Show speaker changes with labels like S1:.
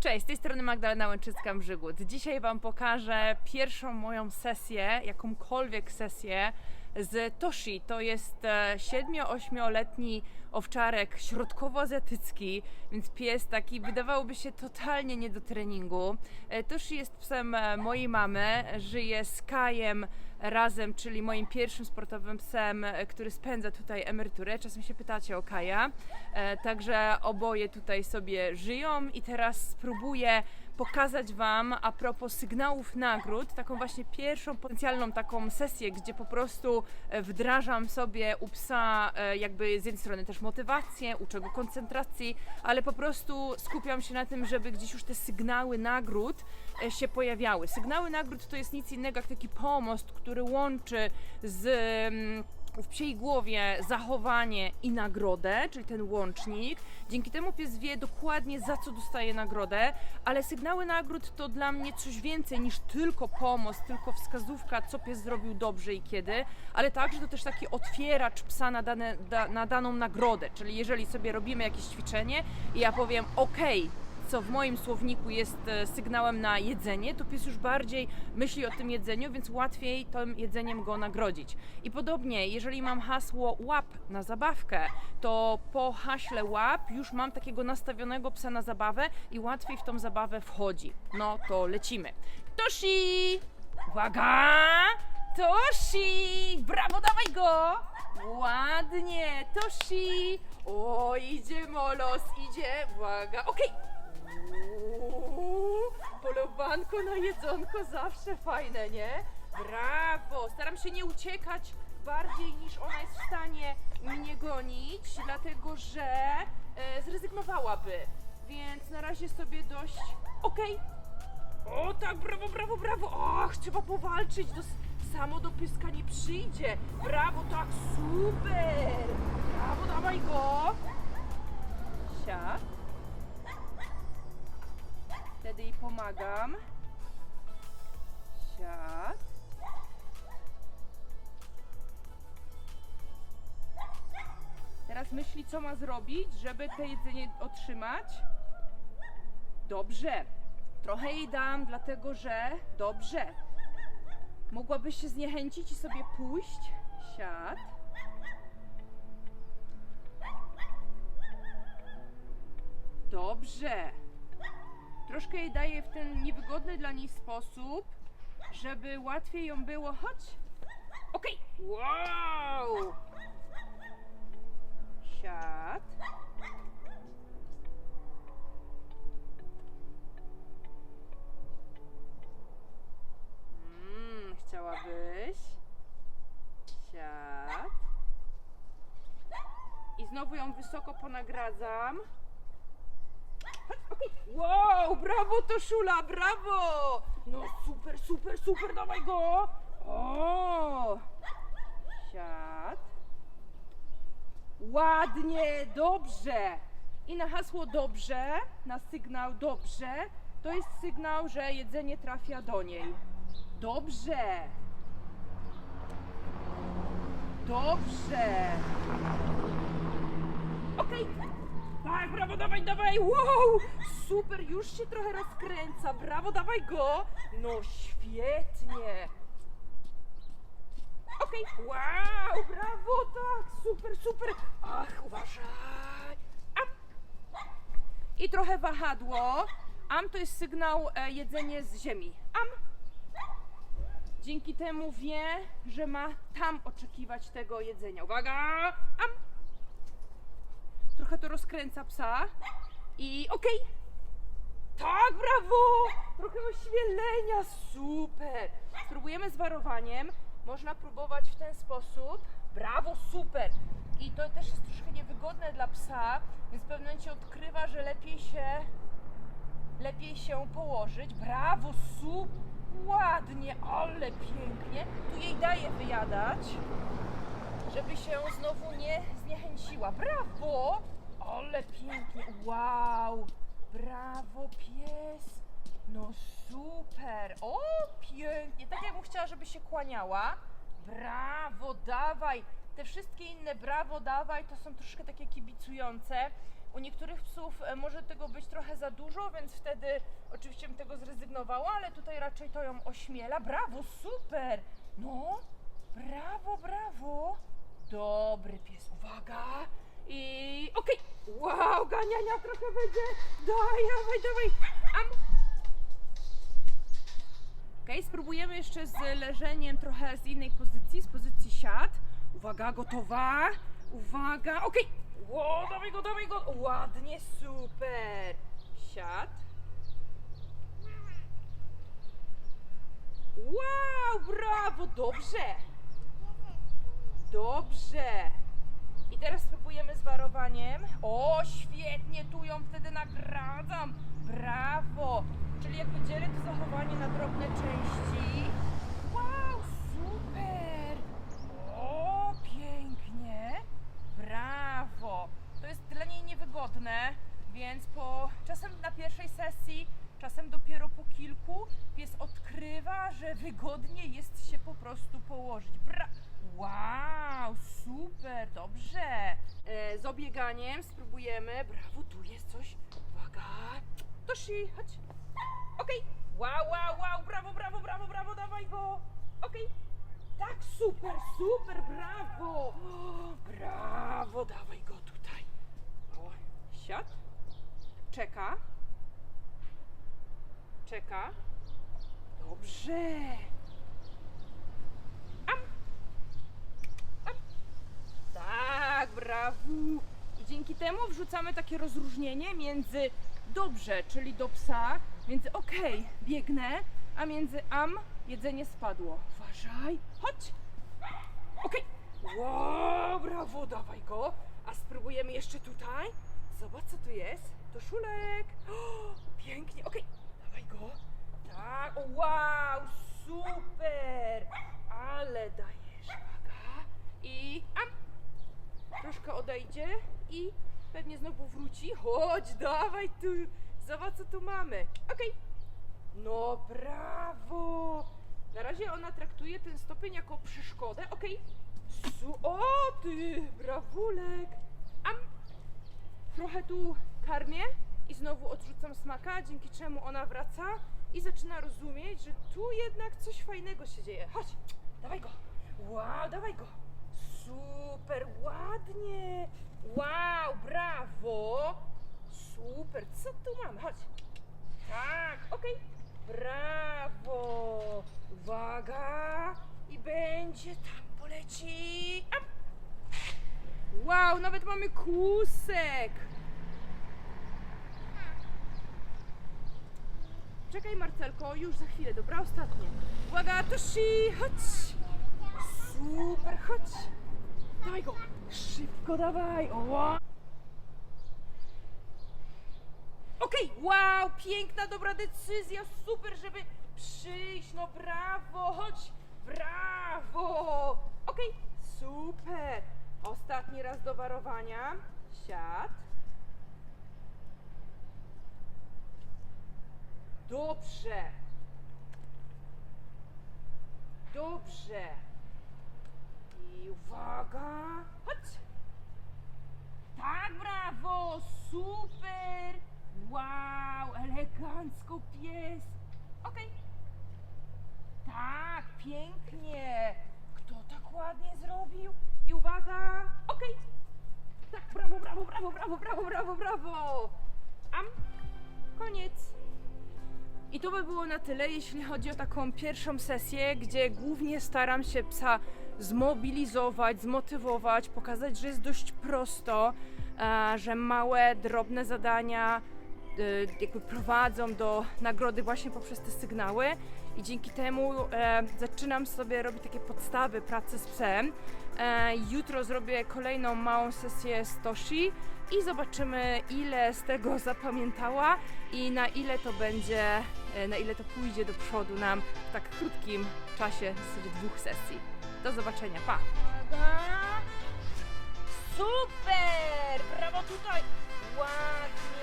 S1: Cześć, z tej strony Magdalena Łęczycka-Mrzygłód. Dzisiaj Wam pokażę pierwszą moją sesję, jakąkolwiek sesję z Toshi. To jest 7-8-letni owczarek środkowoazjatycki, więc pies taki wydawałoby się totalnie nie do treningu. E, Toshi jest psem e, mojej mamy, żyje z Kajem razem, czyli moim pierwszym sportowym psem, e, który spędza tutaj emeryturę. Czasem się pytacie o Kaja. E, Także oboje tutaj sobie żyją i teraz spróbuję pokazać Wam a propos sygnałów nagród, taką właśnie pierwszą potencjalną taką sesję, gdzie po prostu e, wdrażam sobie u psa e, jakby z jednej strony też motywację, uczę go koncentracji, ale po prostu skupiam się na tym, żeby gdzieś już te sygnały nagród e, się pojawiały. Sygnały nagród to jest nic innego jak taki pomost, który łączy z mm, w psiej głowie zachowanie i nagrodę, czyli ten łącznik. Dzięki temu pies wie dokładnie za co dostaje nagrodę, ale sygnały nagród to dla mnie coś więcej niż tylko pomost, tylko wskazówka, co pies zrobił dobrze i kiedy, ale także to też taki otwieracz psa na, dane, da, na daną nagrodę. Czyli jeżeli sobie robimy jakieś ćwiczenie i ja powiem OK, co w moim słowniku jest e, sygnałem na jedzenie, to pies już bardziej myśli o tym jedzeniu, więc łatwiej tym jedzeniem go nagrodzić. I podobnie, jeżeli mam hasło łap na zabawkę, to po haśle łap już mam takiego nastawionego psa na zabawę i łatwiej w tą zabawę wchodzi. No to lecimy. Toshi! Uwaga! Toshi! Brawo, dawaj go! Ładnie, Toshi! O, idzie Molos, idzie, uwaga, okej! Uuu, Polowanko na jedzonko zawsze fajne, nie? Brawo! Staram się nie uciekać bardziej niż ona jest w stanie mnie gonić, dlatego że e, zrezygnowałaby. Więc na razie sobie dość. Okej. O tak, brawo, brawo, brawo! Och, trzeba powalczyć, do, samo do pyska nie przyjdzie. Brawo, tak, super! Brawo, dawaj go! Pomagam. Siad. Teraz myśli, co ma zrobić, żeby to jedzenie otrzymać. Dobrze. Trochę jej dam, dlatego że dobrze. Mogłabyś się zniechęcić i sobie pójść. Siad. Dobrze. Troszkę jej daję w ten niewygodny dla niej sposób, żeby łatwiej ją było. Chodź. Okej. Wow. Siad. Mmm, chciałabyś? Siad. I znowu ją wysoko ponagradzam. Wow, brawo to Szula, brawo! No super, super, super, dawaj go! O! Siad. Ładnie, dobrze. I na hasło dobrze, na sygnał dobrze, to jest sygnał, że jedzenie trafia do niej. Dobrze. Dobrze. Okej. Tak, brawo, dawaj, dawaj, wow! Super, już się trochę rozkręca, brawo, dawaj go! No świetnie! Okej, wow, brawo, tak, super, super! Ach, uważaj! Am! I trochę wahadło. Am to jest sygnał e, jedzenie z ziemi. Am! Dzięki temu wie, że ma tam oczekiwać tego jedzenia. Uwaga! Am! Trochę to rozkręca psa. I okej. Tak, brawo! Trochę ośmielenia, super! Spróbujemy z warowaniem. Można próbować w ten sposób. Brawo, super! I to też jest troszkę niewygodne dla psa, więc w pewnym momencie odkrywa, że lepiej się lepiej się położyć. Brawo, super! Ładnie, ale pięknie. Tu jej daję wyjadać żeby się znowu nie zniechęciła. Brawo! Ale pięknie, wow! Brawo, pies! No super! O, pięknie! Tak jakbym chciała, żeby się kłaniała. Brawo, dawaj! Te wszystkie inne brawo, dawaj, to są troszkę takie kibicujące. U niektórych psów e, może tego być trochę za dużo, więc wtedy oczywiście bym tego zrezygnowała, ale tutaj raczej to ją ośmiela. Brawo, super! No, brawo, brawo. Dobry pies, uwaga. I okej. Wow, ganiania trochę będzie. Daj, dawaj, dawaj. Am. Okej, spróbujemy jeszcze z leżeniem trochę z innej pozycji, z pozycji siad. Uwaga, gotowa. Uwaga, okej. Ło, dawaj go, dawaj go. Ładnie, super. Siad. Wow, brawo, dobrze. Dobrze. I teraz spróbujemy z warowaniem. O, świetnie, tu ją wtedy nagradzam. Brawo. Czyli jakby dzielę to zachowanie na drobne części. Wow, super. O, pięknie. Brawo. To jest dla niej niewygodne, więc po czasem na pierwszej sesji, czasem dopiero po kilku, pies odkrywa, że wygodnie jest się po prostu położyć. Bra wow, super, dobrze. E, z obieganiem spróbujemy. Brawo, tu jest coś. Uwaga. Toshi, chodź. Okej. Wow, wow, wow, brawo, brawo, brawo, brawo, dawaj go. Okej. Tak, super, super, brawo! O, brawo, dawaj go tutaj. O, siad. Czeka. Czeka. Dobrze. Am. Am. I dzięki temu wrzucamy takie rozróżnienie między dobrze, czyli do psa, między okej, biegnę, a między am, jedzenie spadło. Uważaj, chodź. Okej. Wow, brawo, dawaj go. A spróbujemy jeszcze tutaj. Zobacz, co tu jest. To szulek. O, pięknie, okej. Dawaj go. Tak, wow, super. Ale dajesz, uwaga. I am. Troszkę odejdzie i pewnie znowu wróci. Chodź, dawaj tu. Zobacz, co tu mamy. Okej. No brawo! Na razie ona traktuje ten stopień jako przeszkodę. Okej. Su- o ty, brawulek! Am! Trochę tu karmię i znowu odrzucam smaka, dzięki czemu ona wraca i zaczyna rozumieć, że tu jednak coś fajnego się dzieje. Chodź, dawaj go. Wow, dawaj go. Super, ładnie. Wow, brawo. Super, co tu mamy? Chodź. Tak, okej. Brawo! Uwaga! I będzie tam poleci. Am. Wow, nawet mamy kłusek! Czekaj Marcelko, już za chwilę, dobra? Ostatnie. Uwaga, Toshi, chodź! Super, chodź! Dawaj go! Szybko dawaj! Wow. Okej, wow, piękna, dobra decyzja, super, żeby przyjść, no brawo, chodź, brawo, okej, super. Ostatni raz do warowania, siad. Dobrze. Dobrze. I uwaga, chodź. Tak, brawo, super! Wow, elegancko pies. Okej. Tak, pięknie. Kto tak ładnie zrobił? I uwaga, okej. Tak, brawo, brawo, brawo, brawo, brawo, brawo, brawo. Am, koniec. I to by było na tyle, jeśli chodzi o taką pierwszą sesję, gdzie głównie staram się psa zmobilizować, zmotywować, pokazać, że jest dość prosto, e, że małe, drobne zadania e, jakby prowadzą do nagrody właśnie poprzez te sygnały i dzięki temu e, zaczynam sobie robić takie podstawy pracy z psem. E, jutro zrobię kolejną małą sesję z Toshi i zobaczymy ile z tego zapamiętała i na ile to będzie, na ile to pójdzie do przodu nam w tak krótkim czasie, zasadzie dwóch sesji. Do zobaczenia, pa! Super! Brawo tutaj! Ładnie!